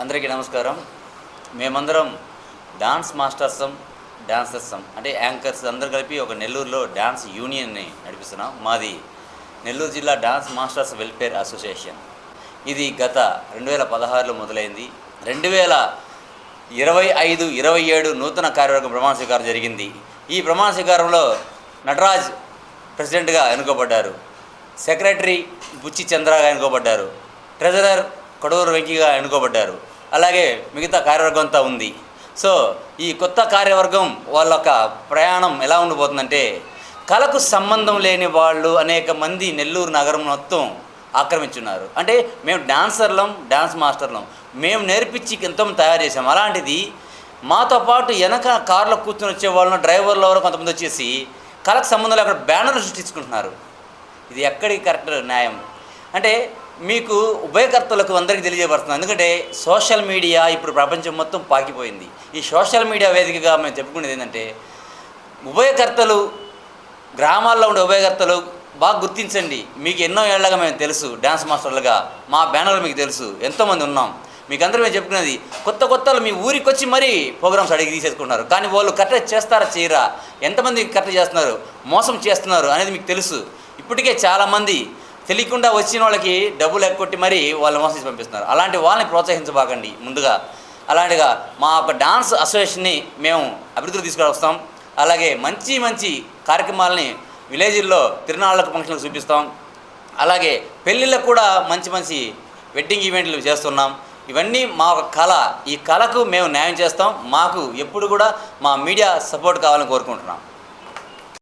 అందరికీ నమస్కారం. మేమందరం డాన్స్ మాస్టర్సం డాన్సర్సం అంటే యాంకర్స్ అందరు కలిపి ఒక నెల్లూరులో డాన్స్ యూనియన్ని నడిపిస్తున్నాం. మాది నెల్లూరు జిల్లా డాన్స్ మాస్టర్స్ వెల్ఫేర్ అసోసియేషన్. ఇది గత రెండు వేల పదహారులో మొదలైంది. రెండు వేల ఇరవై ఐదు ఇరవై ఏడు నూతన కార్యవర్గ ప్రమాణ స్వీకారం జరిగింది. ఈ ప్రమాణ స్వీకారంలో నటరాజ్ ప్రెసిడెంట్గా ఎన్నుకోబడ్డారు. సెక్రటరీ బుచ్చి చంద్రగా ఎన్నుకోబడ్డారు. ట్రెజరర్ కొడవూరు వెంకీగా ఎన్నుకోబడ్డారు. అలాగే మిగతా కార్యవర్గం అంతా ఉంది. సో ఈ కొత్త కార్యవర్గం వాళ్ళ యొక్క ప్రయాణం ఎలా ఉండిపోతుందంటే కళకు సంబంధం లేని వాళ్ళు అనేక మంది నెల్లూరు నగరం మొత్తం ఆక్రమించున్నారు. అంటే మేము డాన్సర్లం డాన్స్ మాస్టర్లం. మేము నేర్పించి ఎంతో తయారు చేసాం అలాంటిది మాతో పాటు వెనక కార్లో కూర్చొని వచ్చే వాళ్ళను డ్రైవర్లు ఎవరో కొంతమంది వచ్చేసి కళకు సంబంధం లేకుండా బ్యానర్లు సృష్టించుకుంటున్నారు. ఇది ఎక్కడికి కరెక్ట్ న్యాయం? అంటే మీకు ఉభయకర్తలకు అందరికీ తెలియజేయబడుతుంది. ఎందుకంటే సోషల్ మీడియా ఇప్పుడు ప్రపంచం మొత్తం పాకిపోయింది. ఈ సోషల్ మీడియా వేదికగా మేము చెప్పుకునేది ఏంటంటే ఉభయకర్తలు గ్రామాల్లో ఉండే ఉభయకర్తలు బాగా గుర్తించండి. మీకు ఎన్నో ఏళ్ళగా మేము తెలుసు డ్యాన్స్ మాస్టర్లుగా. మా బ్యానర్లు మీకు తెలుసు. ఎంతోమంది ఉన్నాం. మీకు అందరూ మేము చెప్పుకునేది కొత్త కొత్తలు మీ ఊరికి వచ్చి మరీ ప్రోగ్రామ్స్ అడిగి తీసేసుకుంటున్నారు. కానీ వాళ్ళు కరెక్ట్ చేస్తారా చేయరా? ఎంతమంది కరెక్ట్ చేస్తున్నారు? మోసం చేస్తున్నారు అనేది మీకు తెలుసు. ఇప్పటికే చాలామంది తెలియకుండా వచ్చిన వాళ్ళకి డబ్బులు ఎక్కొట్టి మరీ వాళ్ళు మోసేసి పంపిస్తున్నారు. అలాంటి వాళ్ళని ప్రోత్సహించబాకండి ముందుగా. అలాంటిగా మా యొక్క డాన్స్ అసోసియేషన్ని మేము అభివృద్ధికి తీసుకువస్తాం. అలాగే మంచి మంచి కార్యక్రమాలని విలేజ్ల్లో తిరునాళ్ళకు ఫంక్షన్లకు చూపిస్తాం. అలాగే పెళ్ళిళ్ళకు కూడా మంచి మంచి వెడ్డింగ్ ఈవెంట్లు చేస్తున్నాం. ఇవన్నీ మా ఒక కళ. ఈ కళకు మేము న్యాయం చేస్తాం. మాకు ఎప్పుడు కూడా మా మీడియా సపోర్ట్ కావాలని కోరుకుంటున్నాం.